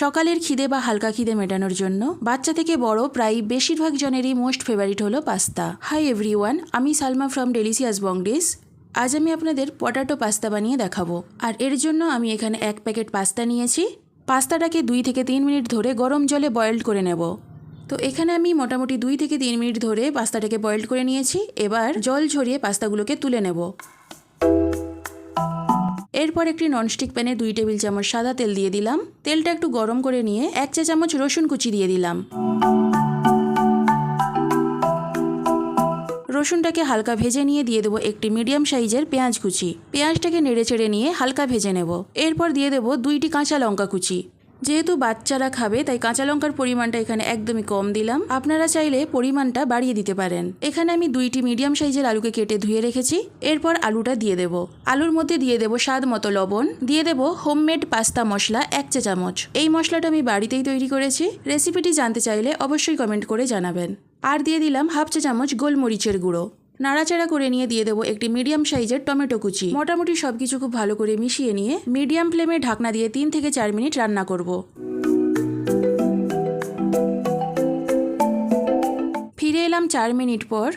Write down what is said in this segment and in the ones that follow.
সকালের খিদে বা হালকা খিদে মেটানোর জন্য বাচ্চা থেকে বড় প্রায় বেশিরভাগ জনেরই মোস্ট ফেভারিট হলো পাস্তা। হাই এভরিওয়ান আমি সালমা ফ্রম ডেলিসিয়াস বংডিস আজ আমি আপনাদের পটাটো পাস্তা বানিয়ে দেখাবো। আর এর জন্য আমি এখানে এক প্যাকেট পাস্তা নিয়েছি। পাস্তাটাকে দুই থেকে তিন মিনিট ধরে গরম জলে বয়েলড করে নেব। তো এখানে আমি মোটামুটি দুই থেকে তিন মিনিট ধরে পাস্তাটাকে বয়েলড করে নিয়েছি। এবার জল ঝরিয়ে পাস্তাগুলোকে তুলে নেব। এরপর একটি ননস্টিক প্যানে দুই টেবিল চামচ সাদা তেল দিয়ে দিলাম। তেলটা একটু গরম করে নিয়ে এক চা চামচ রসুন কুচি দিয়ে দিলাম। রসুনটাকে হালকা ভেজে নিয়ে দিয়ে দেবো একটি মিডিয়াম সাইজের পেঁয়াজ কুচি। পেঁয়াজটাকে নেড়ে চেড়ে নিয়ে হালকা ভেজে নেব। এরপর দিয়ে দেবো দুইটি কাঁচা লঙ্কা কুচি। যেহেতু বাচ্চারা খাবে, তাই কাঁচা লঙ্কার পরিমাণটা এখানে একদমই কম দিলাম। আপনারা চাইলে পরিমাণটা বাড়িয়ে দিতে পারেন। এখানে আমি দুইটি মিডিয়াম সাইজের আলুকে কেটে ধুয়ে রেখেছি। এরপর আলুটা দিয়ে দেব। আলুর মধ্যে দিয়ে দেব স্বাদ মতো লবণ। দিয়ে দেব হোমমেড পাস্তা মশলা এক চা চামচ। এই মশলাটা আমি বাড়িতেই তৈরি করেছি। রেসিপিটি জানতে চাইলে অবশ্যই কমেন্ট করে জানাবেন। আর দিয়ে দিলাম হাফ চা চামচ গোলমরিচের গুঁড়ো। নাড়াচাড়া করে নিয়ে দিয়ে দেবো একটি মিডিয়াম সাইজের টমেটো কুচি। মোটামুটি সবকিছু খুব ভালো করে মিশিয়ে নিয়ে মিডিয়াম ফ্লেমে ঢাকনা দিয়ে তিন থেকে চার মিনিট রান্না করব। ফিরে এলাম চার মিনিট পর।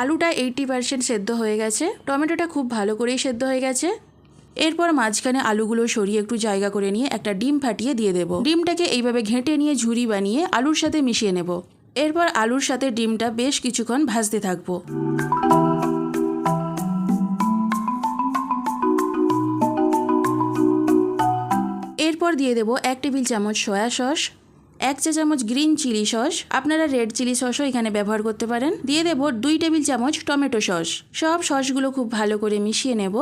আলুটা এইটটি পার্সেন্ট সেদ্ধ হয়ে গেছে। টমেটোটা খুব ভালো করেই সেদ্ধ হয়ে গেছে। এরপর মাঝখানে আলুগুলো সরিয়ে একটু জায়গা করে নিয়ে একটা ডিম ফাটিয়ে দিয়ে দেবো। ডিমটাকে এইভাবে ঘেঁটে নিয়ে ঝুরি বানিয়ে আলুর সাথে মিশিয়ে নেব। এরপর আলুর সাথে ডিমটা বেশ কিছুক্ষণ ভাজতে থাকব। এরপর দিয়ে দেবো এক টেবিল চামচ সয়া সস, এক চা চামচ গ্রিন চিলি সস। আপনারা রেড চিলি সসও এখানে ব্যবহার করতে পারেন। দিয়ে দেবো দুই টেবিল চামচ টমেটো সস। সব সসগুলো খুব ভালো করে মিশিয়ে নেব।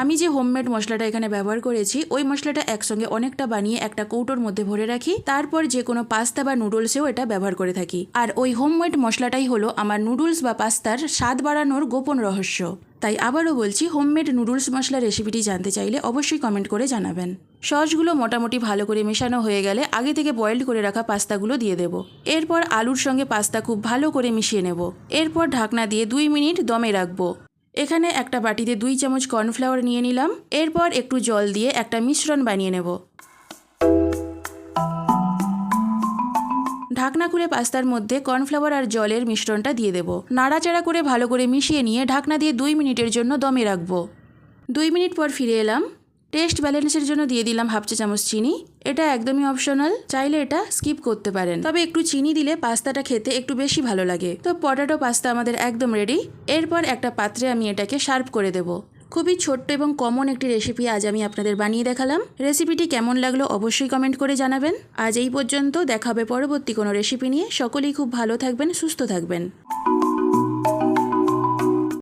আমি যে হোমমেড মশলাটা এখানে ব্যবহার করেছি, ওই মশলাটা একসঙ্গে অনেকটা বানিয়ে একটা কৌটোর মধ্যে ভরে রাখি। তারপর যে কোনো পাস্তা বা নুডলসেও এটা ব্যবহার করে থাকি। আর ওই হোমমেড মশলাটাই হলো আমার নুডলস বা পাস্তার স্বাদ বাড়ানোর গোপন রহস্য। তাই আবারও বলছি হোমমেড নুডলস মশলা রেসিপিটি জানতে চাইলে অবশ্যই কমেন্ট করে জানাবেন। সসগুলো মোটামুটি ভালো করে মেশানো হয়ে গেলে আগে থেকে বয়েলড করে রাখা পাস্তাগুলো দিয়ে দেবো। এরপর আলুর সঙ্গে পাস্তা খুব ভালো করে মিশিয়ে নেব। এরপর ঢাকনা দিয়ে দুই মিনিট দমে রাখব। এখানে একটা বাটিতে দুই চামচ কর্নফ্লাওয়ার নিয়ে নিলাম। এরপর একটু জল দিয়ে একটা মিশ্রণ বানিয়ে নেব। ঢাকনা খুলে পাস্তার মধ্যে কর্নফ্লাওয়ার আর জলের মিশ্রণটা দিয়ে দেব। নাড়াচাড়া করে ভালো করে মিশিয়ে নিয়ে ঢাকনা দিয়ে দুই মিনিটের জন্য দমে রাখব। দুই মিনিট পর ফিরে এলাম। টেস্ট ব্যালেন্সের জন্য দিয়ে দিলাম হাফ চা চামচ চিনি। এটা একদমই অপশনাল, চাইলে এটা স্কিপ করতে পারেন। তবে একটু চিনি দিলে পাস্তাটা খেতে একটু বেশি ভালো লাগে। তো পটাটো পাস্তা আমাদের একদম রেডি এরপর একটা পাত্রে আমি এটাকে সার্ভ করে দেব। খুবই ছোট্ট এবং কমন একটি রেসিপি আজ আমি আপনাদের বানিয়ে দেখালাম। রেসিপিটি কেমন লাগল অবশ্যই কমেন্ট করে জানাবেন। আজ এই পর্যন্ত দেখাবে পরবর্তী কোনো রেসিপি নিয়ে। সকলেই খুব ভালো থাকবেন, সুস্থ থাকবেন।